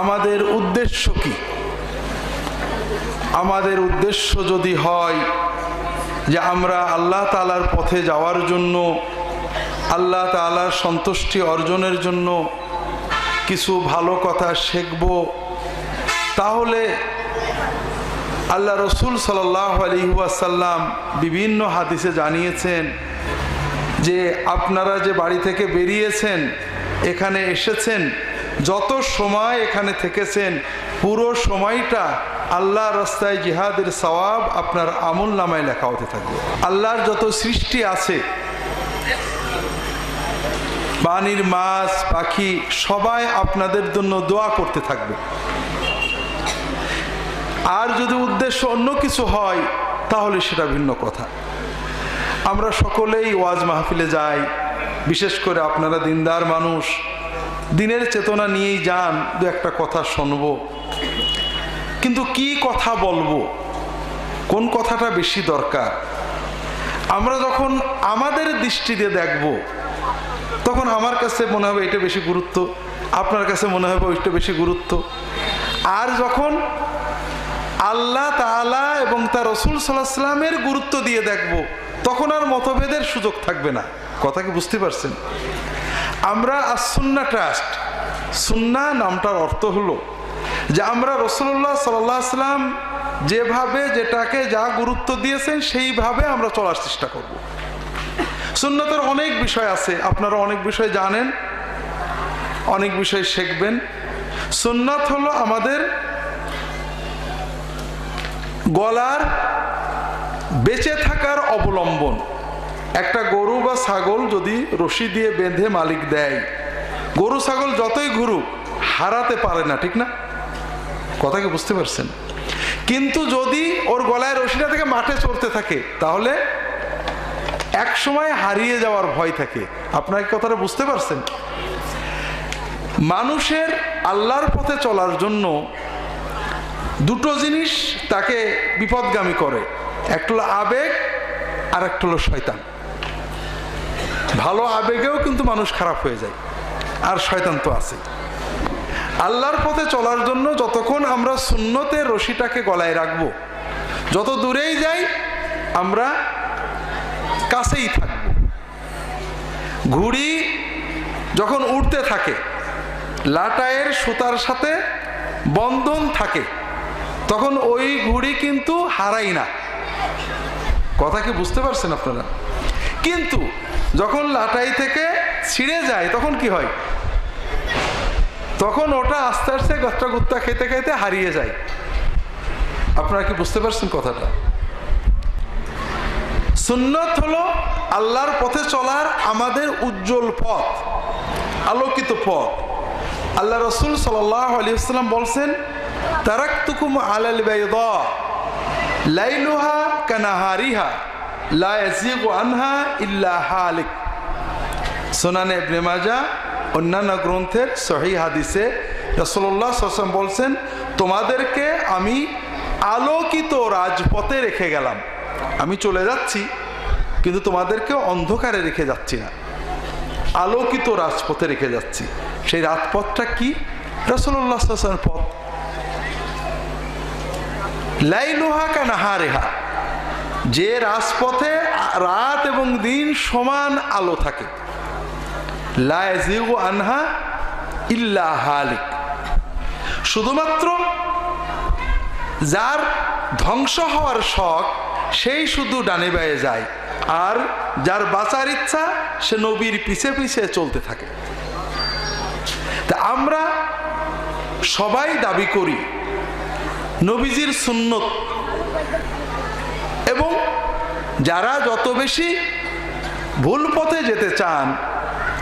আমাদের উদ্দেশ্য কি? আমাদের উদ্দেশ্য যদি হয় যে আমরা আল্লাহ তালার পথে যাওয়ার জন্য, আল্লাহ তালার সন্তুষ্টি অর্জনের জন্য কিছু ভালো কথা শিখব, তাহলে আল্লাহ রসুল সাল্লাহ আলহিহাসাল্লাম বিভিন্ন হাদিসে জানিয়েছেন যে আপনারা যে বাড়ি থেকে বেরিয়েছেন, এখানে এসেছেন যত সময় এখানে থেকেছেন, পুরো সময়টা আল্লাহ রাস্তায় জিহাদের সওয়াব আপনার আমল নামায় লেখা হতে থাকবে। আল্লাহর যত সৃষ্টি আছে, পানির মাছ, পাখি, সবাই আপনাদের জন্য দোয়া করতে থাকবে। আর যদি উদ্দেশ্য অন্য কিছু হয়, তাহলে সেটা ভিন্ন কথা। আমরা সকলেই ওয়াজ মাহফিলে যাই, বিশেষ করে আপনারা দিনদার মানুষ দিনের চেতনা নিয়েই যান, দু একটা কথা শুনব। কিন্তু কি কথা বলব? কোন কথাটা বেশি দরকার? আমরা যখন আমাদের দৃষ্টিতে দেখব, তখন আমার কাছে মনে হবে এটা বেশি গুরুত্ব, আপনার কাছে মনে হবে ওইটা বেশি গুরুত্ব। আর যখন আল্লাহ তালা এবং তার রসুল সাল্লাহ সাল্লামের গুরুত্ব দিয়ে দেখব, তখন আর মতভেদের সুযোগ থাকবে না। কথা কি বুঝতে পারছেন? আমরা আসুন্না ট্রাস্ট সুন্না নামটার অর্থ হলো যে আমরা রসুল্লাহ সাল্লাহ সাল্লাম যেভাবে যেটাকে যা গুরুত্ব দিয়েছেন সেইভাবে আমরা চলার চেষ্টা করব। সুন্নতের অনেক বিষয় আছে, আপনারা অনেক বিষয় জানেন, অনেক বিষয় শিখবেন। সুন্নত হলো আমাদের গলার বেঁচে থাকার অবলম্বন। একটা গরু বা ছাগল যদি রশি দিয়ে বেঁধে মালিক দেয়, গরু ছাগল যতই ঘুরুক, হারাতে পারে না, ঠিক না? কথা কি বুঝতে পারছেন? কিন্তু যদি ওর গলায় রশিটা থেকে মাঠে চড়তে থাকে, তাহলে এক সময় হারিয়ে যাওয়ার ভয় থাকে। আপনার কথাটা বুঝতে পারছেন? মানুষের আল্লাহর পথে চলার জন্য দুটো জিনিস তাকে বিপদগামী করে একটা হলো আবেগ আর একটা হলো শয়তান। ভালো আবেগেও কিন্তু মানুষ খারাপ হয়ে যায়। আর শয়তান তো আছে আল্লাহর পথে চলার জন্য যতক্ষণ আমরা শূন্যতে রশিটাকে গলায় রাখব, যত দূরেই যাই, আমরা কাছেই থাকব। ঘুড়ি যখন উঠতে থাকে, লাটায়ের সুতার সাথে বন্ধন থাকে, তখন ওই ঘুড়ি কিন্তু হারাই না। কথা কি বুঝতে পারছেন আপনারা? কিন্তু যখন লাটাই থেকে ছিঁড়ে যায়, তখন কি হয়? তখন ওটা আস্তে আস্তে গত্তা গুত্তা খেতে খেতে হারিয়ে যায়। আপনারা কি বুঝতে পারছেন কথাটা? সুন্নত হলো আল্লাহর পথে চলার আমাদের উজ্জ্বল পথ, আলোকিত পথ। আল্লাহ রসুল আলিয়াল্লাম বলছেন, তারাক্তুকুম আলাল বাইদা, লাইলুহা কানাহারিহা। অন্যান্য গ্রন্থের বলছেন, তোমাদেরকে আমি আলোকিত রাজপথে রেখে গেলাম। আমি চলে যাচ্ছি, কিন্তু তোমাদেরকে অন্ধকারে রেখে যাচ্ছি না। আলোকিত রাজপথে রেখে যাচ্ছি। সেই রাজপথটা কি? রসল্লাহ পথ। লাইলুহা কানাহারেহা যে রাজপথে রাত এবং দিন সমান আলো থাকে। আনহা ইল্লা শুধুমাত্র যার ধ্বংস হওয়ার শখ, সেই শুধু ডানে বায়ে যায়। আর যার বাঁচার ইচ্ছা, সে নবীর পিছে পিছে চলতে থাকে। তা আমরা সবাই দাবি করি, নবীজির সুন্নত যারা যত বেশি ভুল পথে যেতে চান,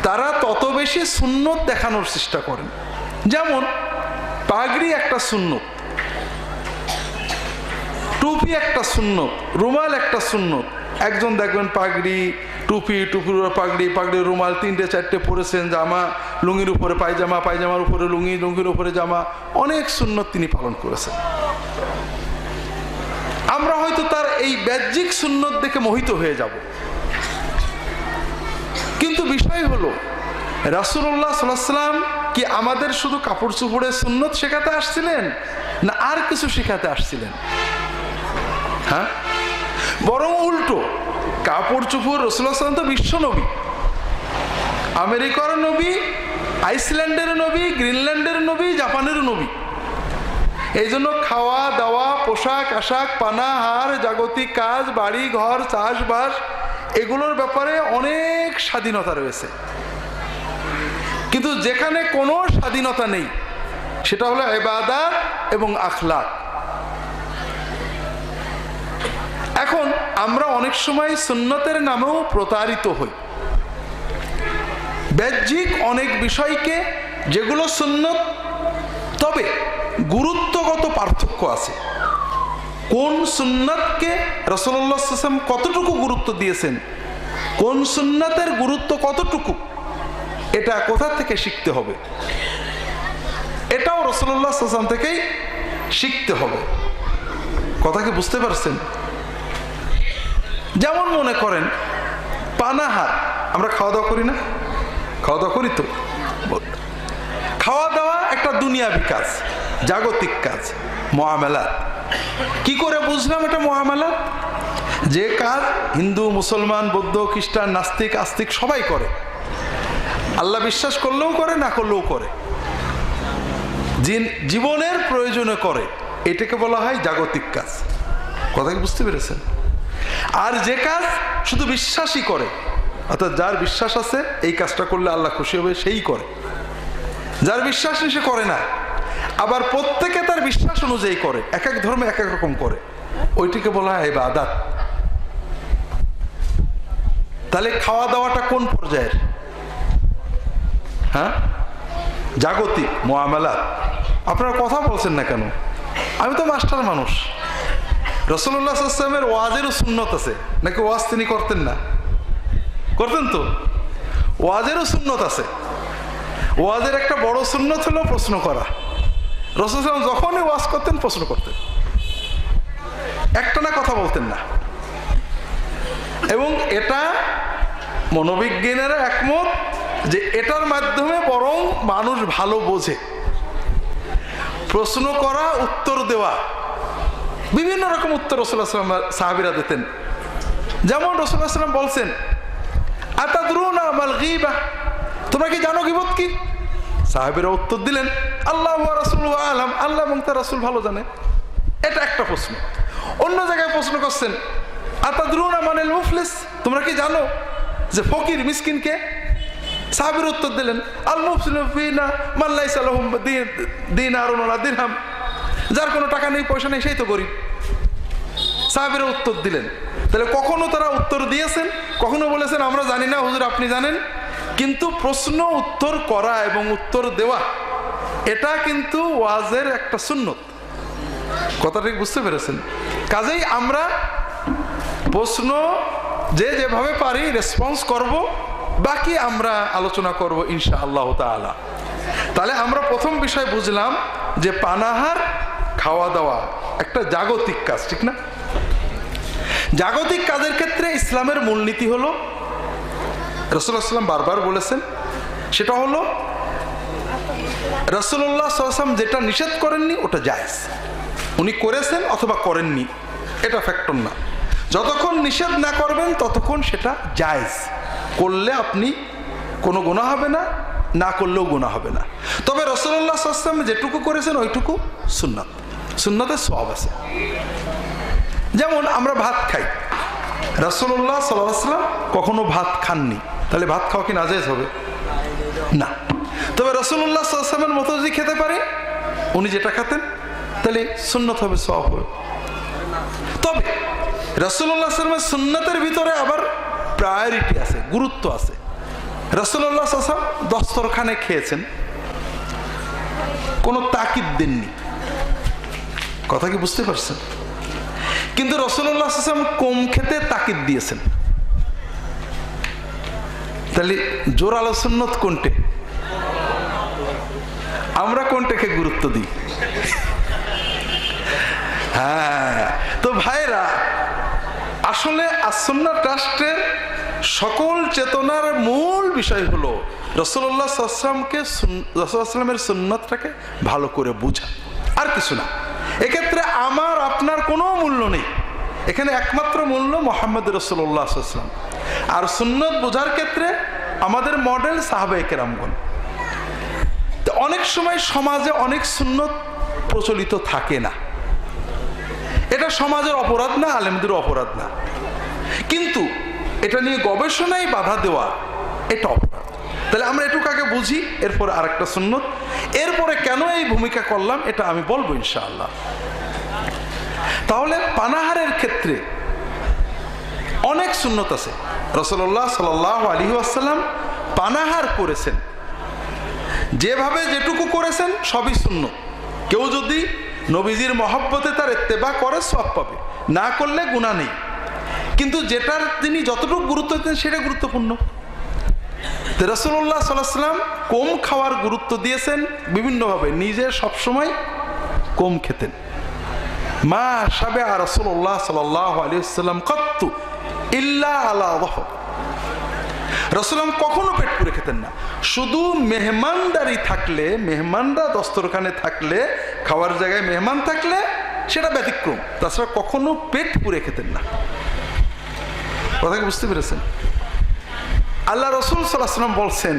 তারা তত বেশি সুন্নত দেখানোর চেষ্টা করেন। যেমন, পাগড়ি একটা সুন্নত, টুপি একটা সুন্নত, রুমাল একটা সুন্নত। একজন দেখবেন পাগড়ি, টুপি, টুপির পাগড়ি, পাগড়ির রুমাল তিনটে, চারটে পরেছেন, জামা, লুঙ্গির উপরে পায়জামা, পায়জামার উপরে লুঙ্গি, লুঙ্গির উপরে জামা। অনেক সুন্নত তিনি পালন করেছেন। আমরা হয়তো তার এই ব্যাহ্যিক সুন্নত দেখে মোহিত হয়ে যাব। কিন্তু বিষয় হলো রাসুল্লাহ সাল্লাম কি আমাদের শুধু কাপড় চুপড়ের সুন্নত শেখাতে আসছিলেন, না আর কিছু শেখাতে আসছিলেন? হ্যাঁ? বরং উল্টো, কাপড় চুপড় রসুল্লাহ সাল্লাম তো বিশ্ব নবী। আমেরিকার নবী, আইসল্যান্ডের নবী, গ্রিনল্যান্ডের নবী, জাপানের নবী। এই জন্য খাওয়া, দাওয়া, পোশাক, আশাক পানাহার জাগতিক কাজ, বাড়ি, ঘর, চাষবাস, এগুলোর ব্যাপারে অনেক স্বাধীনতা রয়েছে। কিন্তু যেখানে কোনো স্বাধীনতা নেই, সেটা হলো এবাদাত এবং আখলাক। এখন আমরা অনেক সময় সুন্নতের নামেও প্রতারিত হই। বাহ্যিক অনেক বিষয়কে যেগুলো সুন্নত, তবে গুরুত্বগত পার্থক্য আছে। কোন সুন্নাতকে রসল্লাম কতটুকু গুরুত্ব দিয়েছেন? কোন সুন্নাতের গুরুত্ব কতটুকু? এটা কোথা থেকে শিখতে হবে? এটাও রসল্লাহ সাল্লাম থেকেই শিখতে হবে। কথা কি বুঝতে পারছেন? যেমন মনে করেন, পানাহার, আমরা খাওয়া দাওয়া করি না? খাওয়া দাওয়া করি তো? খাওয়া দাওয়া একটা দুনিয়াবি কাজ। জাগতিক কাজ, মহামেলা। কি করে বুঝলাম এটা মহামেলা? যে কাজ হিন্দু, মুসলমান, বৌদ্ধ, খ্রিস্টান, নাস্তিক, আস্তিক সবাই করে। আল্লাহ বিশ্বাস করলেও করে, না করলেও করে। জীবনের প্রয়োজনে করে। এটাকে বলা হয় জাগতিক কাজ। কথা বুঝতে পেরেছেন? আর যে কাজ শুধু বিশ্বাসই করে, অর্থাৎ যার বিশ্বাস আছে, এই কাজটা করলে আল্লাহ খুশি হবে, সেই করে। যার বিশ্বাস নেই, সে করে না। আবার প্রত্যেকে তার বিশ্বাস অনুযায়ী করে, এক এক ধর্মে এক এক রকম করে। ওইটিকে বলা হয় আদাত তাহলে খাওয়া দাওয়াটা কোন পর্যায়ের? হ্যাঁ? জাগতিক মোয়ামেলাত আপনারা কথা বলছেন না কেন? আমি তো মাস্টার মানুষ। রসল্লাহ আসলামের ওয়াজেরও সুন্নত আছে। নাকি ওয়াজ তিনি করতেন না? করতেন তো? ওয়াজেরও সুন্নত আছে। ওয়াজের একটা বড় সুন্নত হলো প্রশ্ন করা। রসুলাম যখনই ওয়াজ করতেন, প্রশ্ন করতেন। একটা না কথা বলতেন না। এবং এটা মনোবিজ্ঞানেরা একমত যে এটার মাধ্যমে বরং মানুষ ভালো বোঝে। প্রশ্ন করা, উত্তর দেওয়া। বিভিন্ন রকম উত্তর রসুল্লাহ সাল্লাম সাহাবিরা দিতেন। যেমন রসুল্লাহ সাল্লাম বলছেন, আতাদরুন আমাল গিবা? তোমরা কি জানো গিবত কি? সাহাবিরা উত্তর দিলেন, আল্লাহ রাসুল আলম। আল্লাহ এবং তার রাসুল ভালো জানে। এটা একটা প্রশ্ন। অন্য জায়গায় প্রশ্ন করছেন, আতাদরুন আমানের মুফলিস? তোমরা কি জানো যে ফকির মিসকিনকে সাহাবির উত্তর দিলেন, আল মুফলিনা মাল্লাই সালাহুম দিন আর দিনহাম যার কোনো টাকা নেই, পয়সা নেই, সেই তো গরিব। সাহাবিরা উত্তর দিলেন। তাহলে কখনো তারা উত্তর দিয়েছেন? কখনো বলেছেন, আমরা জানি না, হুজুর আপনি জানেন? কিন্তু প্রশ্ন, উত্তর করা এবং উত্তর দেওয়া, এটা কিন্তু ওয়াজের একটা সুন্নত। কথা ঠিক বুঝতে পেরেছেন? কাজেই আমরা প্রশ্ন যে যেভাবে পারি রেসপন্স করব, বাকি আমরা আলোচনা করব ইনশা আল্লাহ তালা তাহলে আমরা প্রথম বিষয় বুঝলাম যে পানাহার, খাওয়া দাওয়া, একটা জাগতিক কাজ, ঠিক না? জাগতিক কাজের ক্ষেত্রে ইসলামের মূলনীতি হলো রসুল্লাহাম বারবার বলেছেন, সেটা হলো রসুল্লাহ যেটা নিষেধ করেননি, ওটা জায়েজ। উনি করেছেন অথবা করেননি, এটা ফ্যাক্টর না। যতক্ষণ নিষেধ না করবেন, ততক্ষণ সেটা জায়েজ। করলে আপনি কোনো গোনা হবে না না করলেও গোনা হবে না। তবে রসুল্লাহ সাল্লাম যেটুকু করেছেন, ওইটুকু সুন্নাত। সুন্নাতের সব আছে। যেমন আমরা ভাত খাই। রসুল্লাহ সাল্লাম কখনো ভাত খাননি। তাহলে ভাত খাওয়া কি নাজেজ হবে? না। তবে রসুল্লাহ সাল্লামের মতো যদি খেতে পারে, উনি যেটা খেতেন, তাহলে সুন্নত হবে সব হবে। তবে রসুল্লাহ সাল্লামের সুন্নতের ভিতরে আবার প্রায়োরিটি আছে, গুরুত্ব আছে। রসুল্লাহ সাল্লাম দস্তরখানে খেয়েছেন। কোনো তাকিদ দেননি। কথা কি বুঝতে পারছেন? কিন্তু রসুল্লাহ আসলাম কম খেতে তাকিদ দিয়েছেন। তাহলে জোর আলোচন্নত কোনটে? আমরা কোনটাকে গুরুত্ব দিই? হ্যাঁ তো ভাইরা আসলে আসন্না ট্রাস্টের সকল চেতনার মূল বিষয় হলো রসল্লাহ আসলামকে রসুলামের সুন্নতটাকে ভালো করে বোঝা। আর কিছু না। এক্ষেত্রে আমার, আপনার কোনো মূল্য নেই। এখানে একমাত্র মূল্য মোহাম্মদ রসুল্লাহ আসলাম আর সুন্নত বোঝার ক্ষেত্রে আমাদের মডেল সাহাবে কেরামগণ অনেক সময় সমাজে অনেক সুন্নত প্রচলিত থাকে না। এটা সমাজের অপরাধ না, আলেমদের অপরাধ না। কিন্তু এটা নিয়ে গবেষণায় বাধা দেওয়া, এটা অপরাধ। তাহলে আমরা এটুকু আগে বুঝি, এরপরে আরেকটা সুন্নত। এরপরে কেন এই ভূমিকা করলাম, এটা আমি বলব ইনশাআল্লাহ। তাহলে পানাহারের ক্ষেত্রে অনেক সুন্নত আছে। রসল্লাহ সাল আলী আসাল্লাম পানাহার করেছেন। যেভাবে যেটুকু করেছেন, সবই শূন্য কেউ যদি নবীজির মহব্বতে তার এত্তেবা করে সব পাবে। না করলে গুণা নেই। কিন্তু যেটার তিনি যতটুকু গুরুত্ব দিতেন, সেটা গুরুত্বপূর্ণ। রসুল্লাহ সাল্লাম কম খাওয়ার গুরুত্ব দিয়েছেন বিভিন্নভাবে। নিজে সবসময় কম খেতেন। মা সাবে আর রসুল্লাহ সাল্লাহ আলিয়াল্লাম কত্তু ইল্লা আল্লাহ রসুলাম কখনো পেট পুরে খেতেন না। শুধু মেহমানদারি থাকলে, মেহমানরা দস্তরখানে থাকলে, খাওয়ার জায়গায় মেহমান থাকলে, সেটা ব্যতিক্রম। তাছাড়া কখনো পেট পুরে খেতেন না। কথা কি বুঝতে পেরেছেন? আল্লাহ রসুল সাল্লাহাম বলছেন,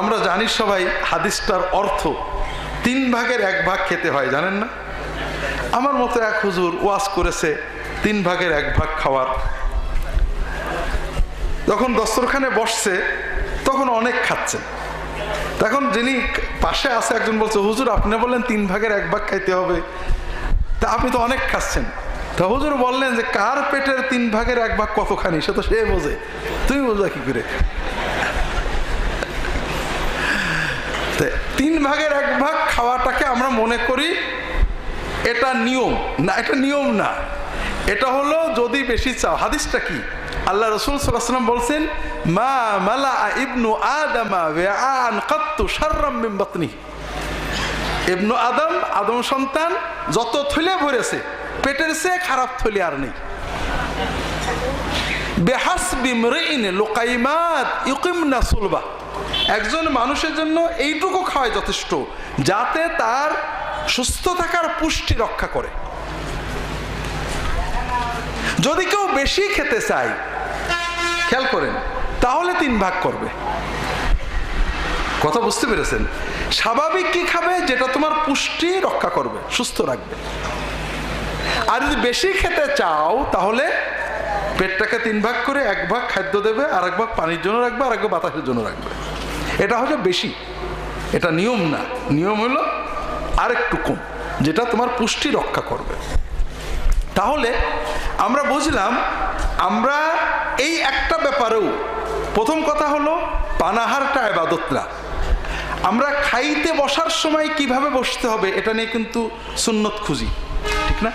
আমরা জানি সবাই হাদিসটার অর্থ, তিন ভাগের এক ভাগ খেতে হয়, জানেন না? আমার মতো এক হুজুর ওয়াজ করেছে তিন ভাগের এক ভাগ খাওয়ার। যখন দস্তরখানে বসছে, তখন অনেক খাচ্ছেন তখন যিনি পাশে আছে, একজন বলছে, হুজুর, আপনি বললেন তিন ভাগের এক ভাগ খাইতে হবে। তা আপনি তো অনেক খাচ্ছেন। তা হুজুর বললেন যে, কার পেটের তিন ভাগের এক ভাগ কতখানি? সে তো সে বোঝে। তুমি বোঝা কি করে? তিন ভাগের এক ভাগ খাওয়াটাকে আমরা মনে করি, এটা নিয়ম। না, এটা নিয়ম না। এটা হলো যদি বেশি চাও। হাদিসটা কি? আল্লাহ রসুল সাল্লাম বলছেন, মা মালা ইবনু আদামা আন ইবনু আদম আদম সন্তান, যত থলে ভরেছে, পেটের সে খারাপ থলি আর নেই। বেহাস সুলবা। একজন মানুষের জন্য এইটুকু খাওয়াই যথেষ্ট, যাতে তার সুস্থ থাকার পুষ্টি রক্ষা করে। যদি কেউ বেশি খেতে চায়, খেয়াল করেন, তাহলে তিন ভাগ করবে। কথা বুঝতে পেরেছেন? স্বাভাবিক কি খাবে? যেটা তোমার পুষ্টি রক্ষা করবে, সুস্থ রাখবে। আর যদি বেশি খেতে চাও, তাহলে পেটটাকে তিন ভাগ করে এক ভাগ খাদ্য দেবে, আর এক ভাগ পানির জন্য রাখবে, আর এক ভাগ বাতাসের জন্য রাখবে। এটা হচ্ছে বেশি। এটা নিয়ম না। নিয়ম হলো আরেকটু কম, যেটা তোমার পুষ্টি রক্ষা করবে। তাহলে আমরা বুঝলাম, আমরা এই একটা ব্যাপারেও প্রথম কথা হলো পানাহারটা আবাদত না আমরা খাইতে বসার সময় কীভাবে বসতে হবে এটা নিয়ে কিন্তু সুন্নত খুঁজি, ঠিক না?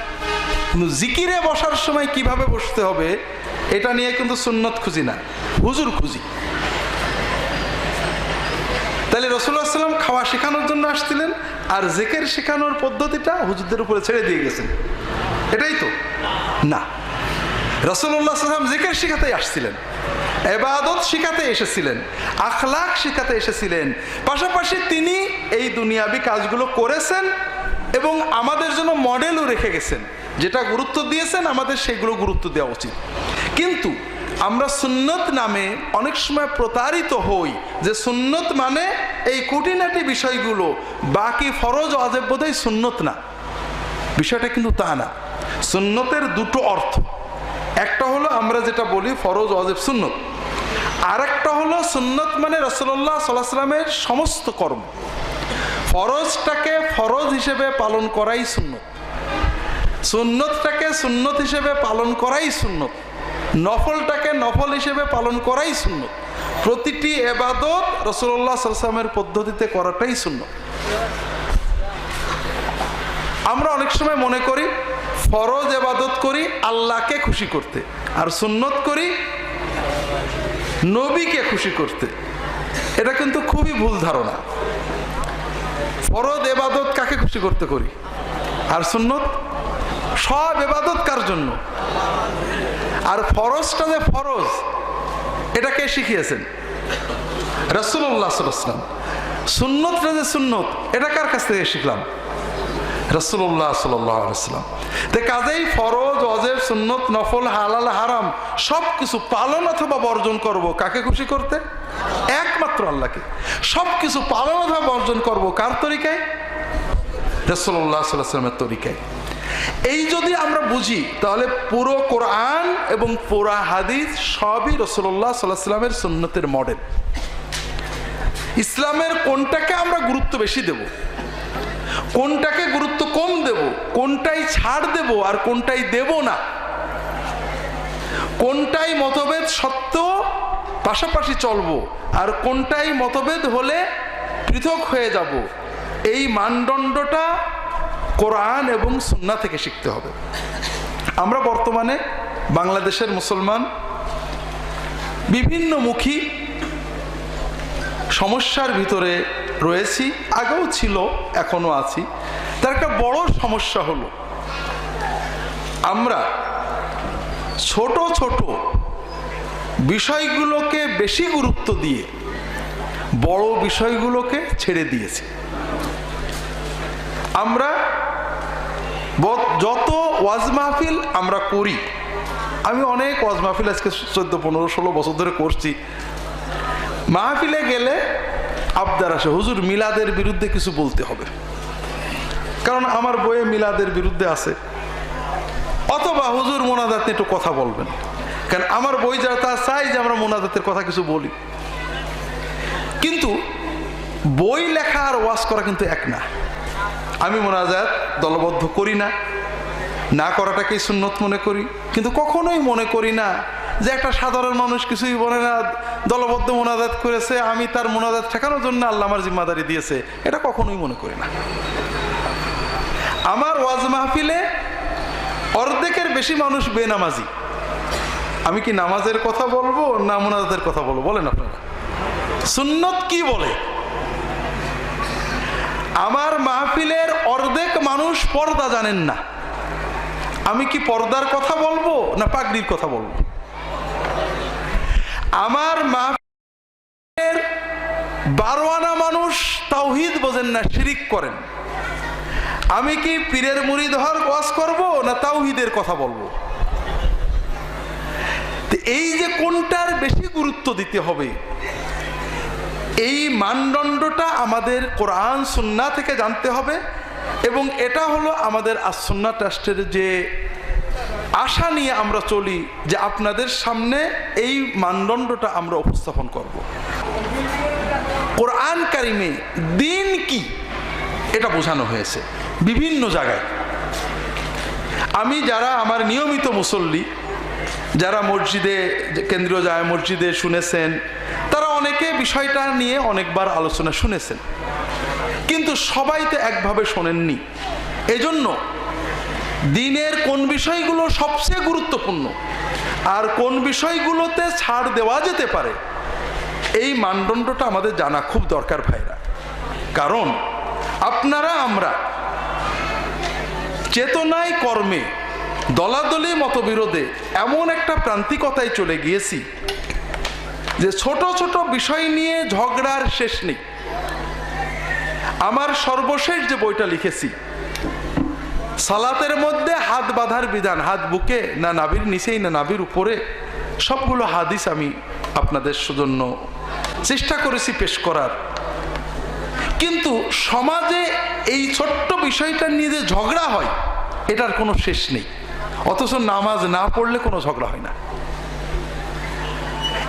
কিন্তু জিকিরে বসার সময় কীভাবে বসতে হবে এটা নিয়ে কিন্তু সুন্নত খুঁজি না, হুজুর খুঁজি। তাহলে রসুল্লাহ সাল্লাম খাওয়া শেখানোর জন্য আসছিলেন আর জেকের শেখানোর পদ্ধতিটা হুজুরদের উপরে ছেড়ে দিয়ে গেছেন এটাই তো। না। রসুল্লাহ সাল্লাম জেকের শিখাতেই আসছিলেন। এবাদত শিখাতে এসেছিলেন। আখলাখ শিখাতে এসেছিলেন। পাশাপাশি তিনি এই দুনিয়াবি কাজগুলো করেছেন এবং আমাদের জন্য মডেলও রেখে গেছেন। যেটা গুরুত্ব দিয়েছেন, আমাদের সেগুলো গুরুত্ব দেওয়া উচিত। কিন্তু আমরা সুন্নত নামে অনেক সময় প্রতারিত হই যে সুন্নত মানে এই কুটিনাটি বিষয়গুলো, বাকি ফরজ অজেব বোধহয় সুন্নত না। বিষয়টা কিন্তু তা না। সুন্নতের দুটো অর্থ। একটা হলো আমরা যেটা বলি ফরজ অজেব সুন্নত। আর একটা হলো সুন্নত মানে রসল্লাহ সাল্লাহামের সমস্ত কর্ম। ফরজটাকে ফরজ হিসেবে পালন করাই সুন্নত। সুন্নতটাকে সুন্নত হিসেবে পালন করাই সুন্নত। নফলটাকে নফল হিসেবে পালন করাই সুন্নত। প্রতিটি এবাদত রসুল্লাহ সাল্লামের পদ্ধতিতে করাটাই শূন্য আমরা অনেক সময় মনে করি, ফরজ এবাদত করি আল্লাহকে খুশি করতে, আর সুন্নত করি নবীকে খুশি করতে। এটা কিন্তু খুবই ভুল ধারণা। ফরজ এবাদত কাকে খুশি করতে করি? আর সুন্নত? সব এবাদত কার জন্য? আর ফরজটা যে ফরজ এটা কে শিখিয়েছেন? রসুল্লাহ সাল্লাম সুন্নতটা যে সুন্নত? এটা কার কাছ থেকে শিখলাম? রসুল্লাহ সাল্লাম তো কাজেই ফরজ অজেব সুন্নত, নফল, হালাল, হারাম সব কিছু পালন অথবা বর্জন করব কাকে খুশি করতে? একমাত্র আল্লাহকে। সব কিছু পালন অথবা বর্জন করব কার তরিকায়? রসুল্লাহ সাল্লামের তরিকায়। এই যদি আমরা বুঝি, তাহলে পুরো কোরআন এবং পুরা হাদিস সবই রসুল্লাহ সাল্লাহ সাল্লামের সুন্নতের মডেল ইসলামের কোনটাকে আমরা গুরুত্ব বেশি দেব? কোনটাকে গুরুত্ব কম দেব? কোনটাই ছাড় দেব আর কোনটাই দেব না? কোনটাই মতভেদ সত্ত্বেও পাশাপাশি চলবো আর কোনটাই মতভেদ হলে পৃথক হয়ে যাব? এই মানদণ্ডটা কোরআন এবং সুন্না থেকে শিখতে হবে। আমরা বর্তমানে বাংলাদেশের মুসলমান বিভিন্নমুখী সমস্যার ভিতরে রয়েছি, আগেও ছিল এখনও আছি। তার একটা বড় সমস্যা হলো, আমরা ছোট ছোট বিষয়গুলোকে বেশি গুরুত্ব দিয়ে বড় বিষয়গুলোকে ছেড়ে দিয়েছি। আমরা যত ওয়াজ মাহফিল আমরা করি, আমি অনেক ওয়াজ মাহফিল আজকে চোদ্দ, পনেরো, ষোলো বছর ধরে করছি। মাহফিলে গেলে আবদার আসে, হুজুর, মিলাদের বিরুদ্ধে কিছু বলতে হবে। কারণ আমার বইয়ে মিলাদের বিরুদ্ধে আছে। অথবা হুজুর মোনাজাত একটু কথা বলবেন। কারণ আমার বই যারা তা চাই যে আমরা মোনাজাতের কথা কিছু বলি। কিন্তু বই লেখা আর ওয়াজ করা কিন্তু এক না। আমি মোনাজাত দলবদ্ধ করি না। না করাটাকেই সুন্নত মনে করি। কিন্তু কখনোই মনে করি না যে একটা সাধারণ মানুষ কিছুই বলে না, দলবদ্ধ মোনাজাত করেছে, আমি তার মোনাজাত ঠেকানোর জন্য আল্লাহ আমার জিম্মাদারি দিয়েছে। এটা কখনোই মনে করি না। আমার ওয়াজ মাহফিলে অর্ধেকের বেশি মানুষ বেনামাজি। আমি কি নামাজের কথা বলব না মোনাজাতের কথা বলব? বলেন আপনারা। সুন্নত কি বলে? আমার মাহফিলের অর্ধেক মানুষ পর্দা জানেন না। আমি কি পর্দার কথা বলব না পাগড়ির কথা বলব? আমার মাহফিলের বারো আনা মানুষ তাওহিদ বোঝেন না, শিরিক করেন। আমি কি পীরের মুড়ি ধর ওয়াজ করব না তাওহিদের কথা বলব? এই যে কোনটার বেশি গুরুত্ব দিতে হবে? এই মানদণ্ডটা আমাদের কোরআন, সুন্না থেকে জানতে হবে এবং এটা হলো আমাদের আসন্না ট্রাস্টের যে আশা নিয়ে আমরা চলি যে আপনাদের সামনে এই মানদণ্ডটা আমরা উপস্থাপন করব। কোরআন কারিমে দিন কি? এটা বোঝানো হয়েছে বিভিন্ন জায়গায়। আমি যারা আমার নিয়মিত মুসল্লি, যারা মসজিদে, কেন্দ্রীয় যায় মসজিদে শুনেছেন, তারা অনেকে বিষয়টা নিয়ে অনেকবার আলোচনা শুনেছেন। কিন্তু সবাই তো একভাবে শোনেননি। এজন্য দিনের কোন বিষয়গুলো সবচেয়ে গুরুত্বপূর্ণ আর কোন বিষয়গুলোতে ছাড় দেওয়া যেতে পারে, এই মানদণ্ডটা আমাদের জানা খুব দরকার ভাইরা। কারণ আপনারা, আমরা চেতনায় কর্মে, দলাদলি মতবিরোধে এমন একটা প্রান্তিকতায় চলে গিয়েছি যে ছোট ছোট বিষয় নিয়ে ঝগড়ার শেষ নেই। আমার সর্বশেষ যে বইটা লিখেছি, সালাতের মধ্যে হাত বাঁধার বিধান, হাত বুকে না নাবির নিচেই না নাবির উপরে, সবগুলো হাদিস আমি আপনাদের সুজন্য চেষ্টা করেছি পেশ করার। কিন্তু সমাজে এই ছোট্ট বিষয়টা নিয়ে যে ঝগড়া হয়, এটার কোনো শেষ নেই। অথচ নামাজ না পড়লে কোনো ঝগড়া হয় না।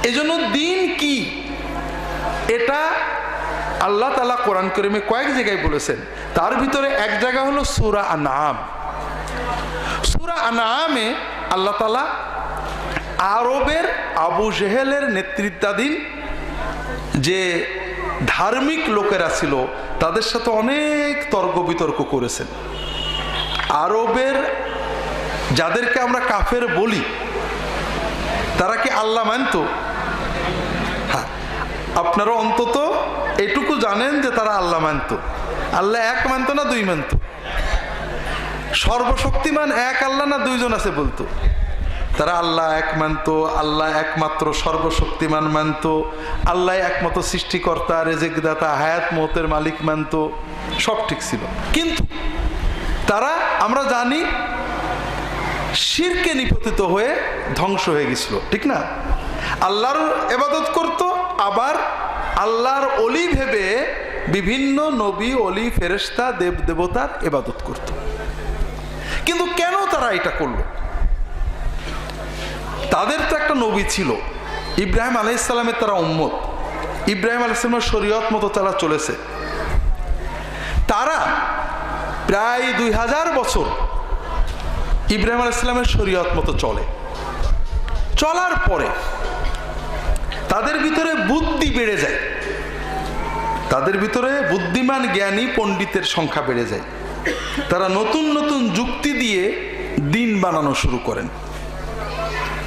এজন্য দিন কি? এটা আল্লাহ তালা কোরআন করিমে কয়েক জায়গায় বলেছেন। তার ভিতরে এক জায়গা হলো সুরা আনাম সুরা আনামে আল্লাহ তালা আরবের আবু জেহেলের নেতৃত্বাধীন যে ধার্মিক লোকেরা ছিল, তাদের সাথে অনেক তর্ক বিতর্ক করেছেন। আরবের যাদেরকে আমরা কাফের বলি, তারা কি আল্লাহ মানত? আপনারা অন্তত এটুকু জানেন যে তারা আল্লাহ মানত। আল্লাহ এক মানত না দুই মানত। সর্বশক্তিমান এক আল্লাহ না দুইজন আছে বলতো। তারা আল্লাহ এক মানত, আল্লাহ একমাত্র সর্বশক্তিমান মানত, আল্লাহ একমাত্র সৃষ্টিকর্তা, রেজেকদাতা, হায়াত, মতের মালিক মানত, সব ঠিক ছিল। কিন্তু তারা, আমরা জানি, শিরকে নিপতিত হয়ে ধ্বংস হয়ে গেছিল, ঠিক না? আল্লাহর এবাদত করত আবার আল্লাহর অলি ভেবে বিভিন্ন নবী, অলি ফেরেস্তা দেব দেবতার এবাদত করত। কিন্তু কেন তারা এটা করল? তাদের তো একটা নবী ছিল। ইব্রাহিম আলাইসাল্লামের তারা উম্মত। ইব্রাহিম আলাইসালামের শরীয়ত মতো তারা চলেছে। তারা প্রায় দুই হাজার বছর ইব্রাহিম আলাইসালামের শরীয়ত মতো চলে। চলার পরে তাদের ভিতরে বুদ্ধি বেড়ে যায়। তাদের ভিতরে বুদ্ধিমান জ্ঞানী পণ্ডিতের সংখ্যা বেড়ে যায়। তারা নতুন নতুন যুক্তি দিয়ে দিন বানানো শুরু করেন।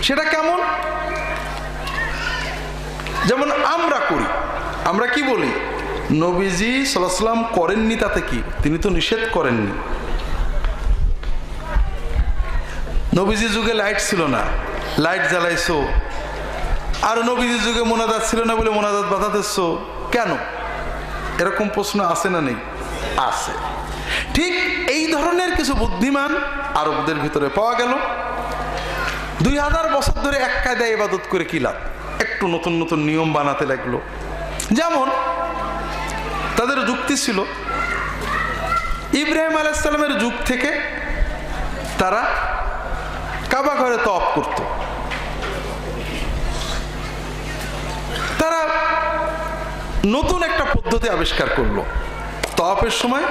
সেটা কেমন? যেমন আমরা করি। আমরা কি বলি? নবীজি সাল্লাম করেননি তাতে কি? তিনি তো নিষেধ করেননি। নবীজি যুগে লাইট ছিল না। লাইট জ্বালাইছো আর নবীজি যুগে মোনাজাত ছিল না বলে মোনাজাত বাধা দিচ্ছ? কেন? এরকম প্রশ্ন আছে না নেই? আছে। ঠিক এই ধরনের কিছু বুদ্ধিমান আরবদের ভিতরে পাওয়া গেল। দুই হাজার বছর ধরে এক কায়দায় ইবাদত করে কি লাভ? একটু নতুন নতুন নিয়ম বানাতে লাগল। যেমন, তাদের যুক্তি ছিল, ইব্রাহিম আলাইসাল্লামের যুগ থেকে তারা কাবা ঘরে তপ করত। তারা নতুন একটা পদ্ধতি আবিষ্কার করল। তপের সময়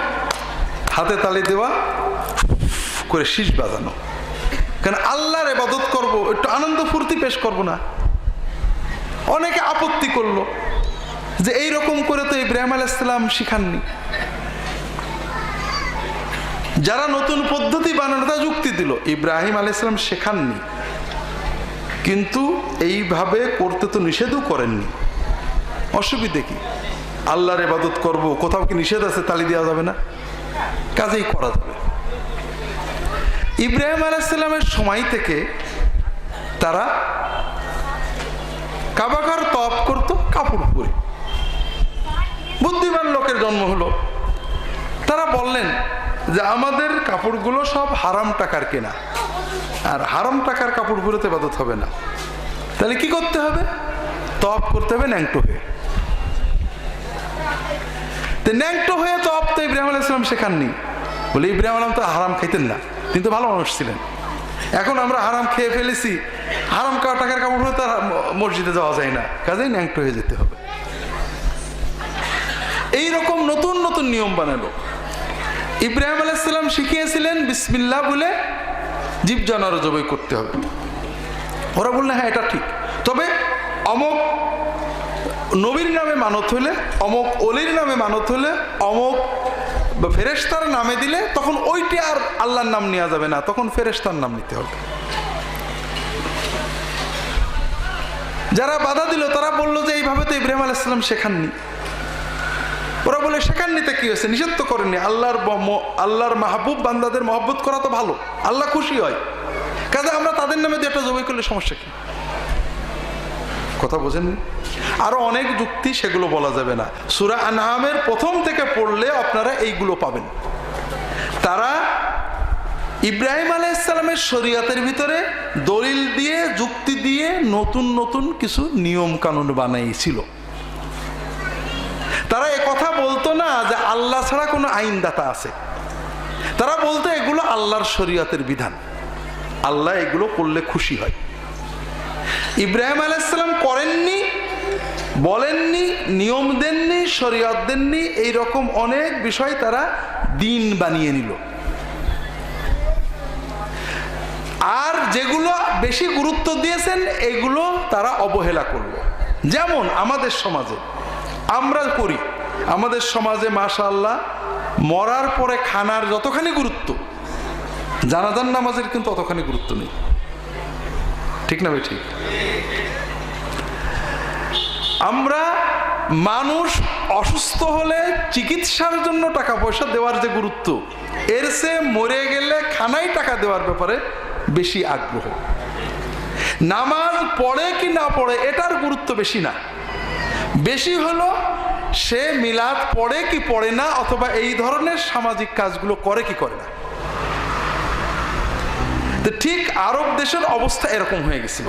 হাতে তালি দেওয়া, করে শীষ বাজানো। কারণ আল্লাহর এবাদত করব, একটু আনন্দ ফুর্তি পেশ করব না। অনেকে আপত্তি করল যে এই রকম করে তো ইব্রাহিম আলাইসালাম শিখাননি। যারা নতুন পদ্ধতি বানানো তা যুক্তি দিল, ইব্রাহিম আলাইসালাম শেখাননি। কিন্তু এইভাবে করতে তো নিষেধও করেননি। অসুবিধে কি? আল্লাহর এবাদত করব, কোথাও কি নিষেধ আছে তালি দেওয়া যাবে না? কাজেই করা যাবে। ইব্রাহিম আলাইসাল্লামের সময় থেকে তারা কাবাকার তপ করতো, কাপড় পরে। বুদ্ধিমান লোকের জন্ম হলো। তারা বললেন যে, আমাদের কাপড়গুলো সব হারাম টাকার কেনা। আর হারাম টাকার কাপড় পরেতে বাদত হবে না। তাহলে কি করতে হবে? তপ করতে হবে ন্যাংটো হয়ে। ন্যাংটো হয়ে তপ তো ইব্রাহিম আলাইসালাম শেখাননি। বলে, ইব্রাহিম আলাম তো হারাম খাইতেন না। তিনি তো ভালো মানুষ ছিলেন। এখন আমরা হারাম খেয়ে ফেলেছি। হারাম খাওয়া টাকার কাপড় হলে তো আর মসজিদে যাওয়া যায় না। কাজেই ন্যাংটো হয়ে যেতে হবে। এই রকম নতুন নতুন নিয়ম বানালো। ইব্রাহিম আলাইসাল্লাম শিখিয়েছিলেন বিসমিল্লা বলে জীব জানোয়ার জবাই করতে হবে। ওরা বললেন হ্যাঁ এটা ঠিক। তবে অমক নবীর নামে মানত হলে অমক অলির নামে মানত হলে অমক ফেরেস্তার নামে দিলে, তখন ওইটি আর আল্লাহর নাম নেওয়া যাবে না। তখন ফেরেস্তার নাম নিতে হবে। যারা বাধা দিল, তারা বলল যে, এইভাবে তো ইব্রাহিম আলাইসাল্লাম শেখাননি। ওরা বলে, সেখান নিতে কি হয়েছে? নিষেধ তো করেননি। আল্লাহর আল্লাহর মাহবুব বান্দাদের মহব্বত করা তো ভালো। আল্লাহ খুশি হয়। কাজে আমরা তাদের নামে দিয়ে একটা জবাই করলে সমস্যা কি? কথা বোঝেন আরও অনেক যুক্তি সেগুলো বলা যাবে না। সুরা আনহামের প্রথম থেকে পড়লে আপনারা এইগুলো পাবেন। তারা ইব্রাহিম আলাইসালামের শরীয়তের ভিতরে দলিল দিয়ে, যুক্তি দিয়ে নতুন নতুন কিছু নিয়ম কানুন বানাইছিল। তারা এ কথা বলতো না যে আল্লাহ ছাড়া কোনো আইনদাতা আছে। তারা বলতো এগুলো আল্লাহর শরীয়তের বিধান। আল্লাহ এগুলো করলে খুশি হয়। ইব্রাহিম আলাইসাল্লাম করেননি, বলেননি, নিয়ম দেননি, শরীয়ত দেননি, এই রকম অনেক বিষয় তারা দিন বানিয়ে নিল। আর যেগুলো বেশি গুরুত্ব দিয়েছেন, এগুলো তারা অবহেলা করল। যেমন আমাদের সমাজে আমরা করি। আমাদের সমাজে মাশা আল্লাহ মরার পরে খানার যতখানি গুরুত্ব জানাজান নামাজের কিন্তু অতখানি গুরুত্ব নেই। ঠিক না ভাই, ঠিক? আমরা মানুষ অসুস্থ হলে চিকিৎসার জন্য টাকা পয়সা দেওয়ার যে গুরুত্ব, এর সে মরে গেলে খানাই টাকা দেওয়ার ব্যাপারে বেশি আগ্রহ। নামাজ পড়ে কি না পড়ে এটার গুরুত্ব বেশি না। বেশি হলো সে মিলাদ পড়ে কি পড়ে না, অথবা এই ধরনের সামাজিক কাজগুলো করে কি করে না? ঠিক আরব দেশের অবস্থা এরকম হয়ে গেছিল।